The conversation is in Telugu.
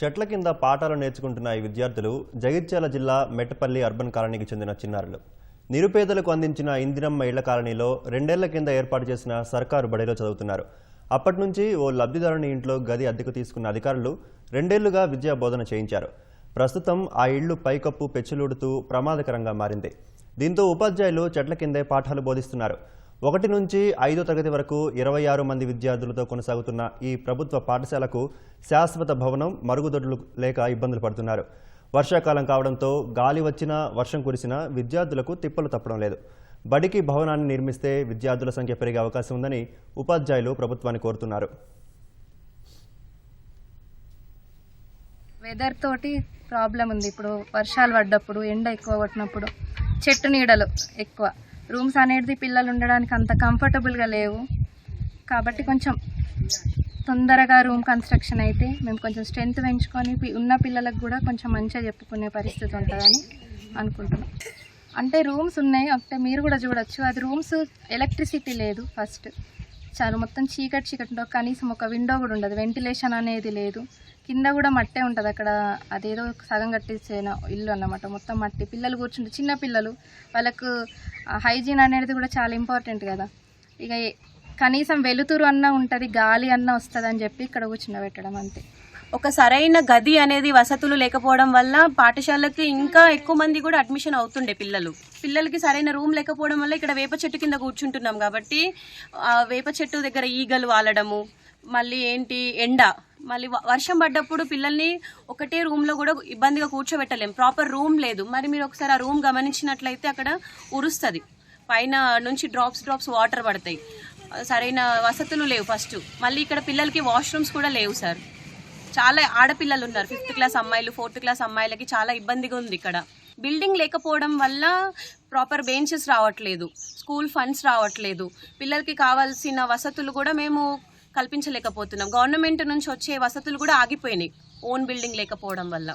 చెట్ల కింద పాఠాలు నేర్చుకుంటున్న ఈ విద్యార్థులు జగిత్యాల జిల్లా మెట్టపల్లి అర్బన్ కాలనీకి చెందిన చిన్నారులు. నిరుపేదలకు అందించిన ఇందిరమ్మ ఇళ్ళ కాలనీలో రెండేళ్ళ కింద ఏర్పాటు చేసిన సర్కారు బడిలో చదువుతున్నారు. అప్పటి నుంచి ఓ లబ్ధిదారుని ఇంట్లో గది అద్దెకు తీసుకున్న అధికారులు రెండేళ్ళుగా విద్యా బోధన చేయించారు. ప్రస్తుతం ఆ ఇళ్ళు పైకప్పు పెచ్చులుడుతూ ప్రమాదకరంగా మారింది. దీంతో ఉపాధ్యాయులు చెట్ల కిందే పాఠాలు బోధిస్తున్నారు. ఒకటి నుంచి ఐదో తరగతి వరకు ఇరవై ఆరు మంది విద్యార్థులతో కొనసాగుతున్న ఈ ప్రభుత్వ పాఠశాలకు శాశ్వత భవనం మరుగుదొడ్లు లేక ఇబ్బందులు పడుతున్నారు. వర్షాకాలం కావడంతో గాలి వచ్చినా వర్షం కురిసినా విద్యార్థులకు తిప్పలు తప్పడం లేదు. బడికి భవనాన్ని నిర్మిస్తే విద్యార్థుల సంఖ్య పెరిగే అవకాశం ఉందని ఉపాధ్యాయులు ప్రభుత్వాన్ని కోరుతున్నారు. వెదర్ తోటి ప్రాబ్లం ఉంది. ఇప్పుడు వర్షాలు పడ్డప్పుడు ఎండ ఎక్కువ కొట్టినప్పుడు చెట్టు నీడలు ఎక్కువ. రూమ్స్ అనేది పిల్లలు ఉండడానికి అంత కంఫర్టబుల్గా లేవు. కాబట్టి కొంచెం తొందరగా రూమ్ కన్స్ట్రక్షన్ అయితే మేము కొంచెం స్ట్రెంత్ పెంచుకొని ఉన్న పిల్లలకు కూడా కొంచెం మంచిగా చెప్పుకునే పరిస్థితి ఉంటుందని అనుకుంటున్నాం. అంటే రూమ్స్ ఉన్నాయి. అంటే మీరు కూడా చూడొచ్చు. అది రూమ్స్ ఎలక్ట్రిసిటీ లేదు ఫస్ట్ చాలా మొత్తం చీకటి చీకటి కనీసం ఒక విండో కూడా ఉండదు. వెంటిలేషన్ అనేది లేదు. కింద కూడా మట్టే ఉంటుంది. అక్కడ అదేదో సగం కట్టించిన ఇల్లు అన్నమాట. మొత్తం మట్టి. పిల్లలు కూర్చుంటే చిన్న పిల్లలు. వాళ్ళకు హైజీన్ అనేది కూడా చాలా ఇంపార్టెంట్ కదా. ఇక కనీసం వెలుతురు అన్న ఉంటుంది గాలి అన్న వస్తుంది అని చెప్పి ఇక్కడ కూర్చుండబెట్టడం అంతే. ఒక సరైన గది అనేది వసతులు లేకపోవడం వల్ల పాఠశాలకి ఇంకా ఎక్కువ మంది కూడా అడ్మిషన్ అవుతుండే పిల్లలు. పిల్లలకి సరైన రూమ్ లేకపోవడం వల్ల ఇక్కడ వేప చెట్టు కింద కూర్చుంటున్నాం కాబట్టి ఆ వేప చెట్టు దగ్గర ఈగలు వాలడము మళ్ళీ ఏంటి ఎండ. మళ్ళీ వర్షం పడ్డప్పుడు పిల్లల్ని ఒకటే రూమ్లో కూడా ఇబ్బందిగా కూర్చోబెట్టలేం. ప్రాపర్ రూమ్ లేదు. మరి మీరు ఒకసారి ఆ రూమ్ గమనించినట్లయితే అక్కడ ఉరుస్తుంది. పైన నుంచి డ్రాప్స్ డ్రాప్స్ వాటర్ పడతాయి. సరైన వసతులు లేవు ఫస్ట్. మళ్ళీ ఇక్కడ పిల్లలకి వాష్రూమ్స్ కూడా లేవు సార్. చాలా ఆడపిల్లలు ఉన్నారు. ఫిఫ్త్ క్లాస్ అమ్మాయిలు ఫోర్త్ క్లాస్ అమ్మాయిలకి చాలా ఇబ్బందిగా ఉంది ఇక్కడ. బిల్డింగ్ లేకపోవడం వల్ల ప్రాపర్ బెంచెస్ రావట్లేదు. స్కూల్ ఫండ్స్ రావట్లేదు. పిల్లలకి కావాల్సిన వసతులు కూడా మేము కల్పించలేకపోతున్నాం. గవర్నమెంట్ నుంచి వచ్చే వసతులు కూడా ఆగిపోయినాయి. ఓన్ బిల్డింగ్ లేకపోవడం వల్ల.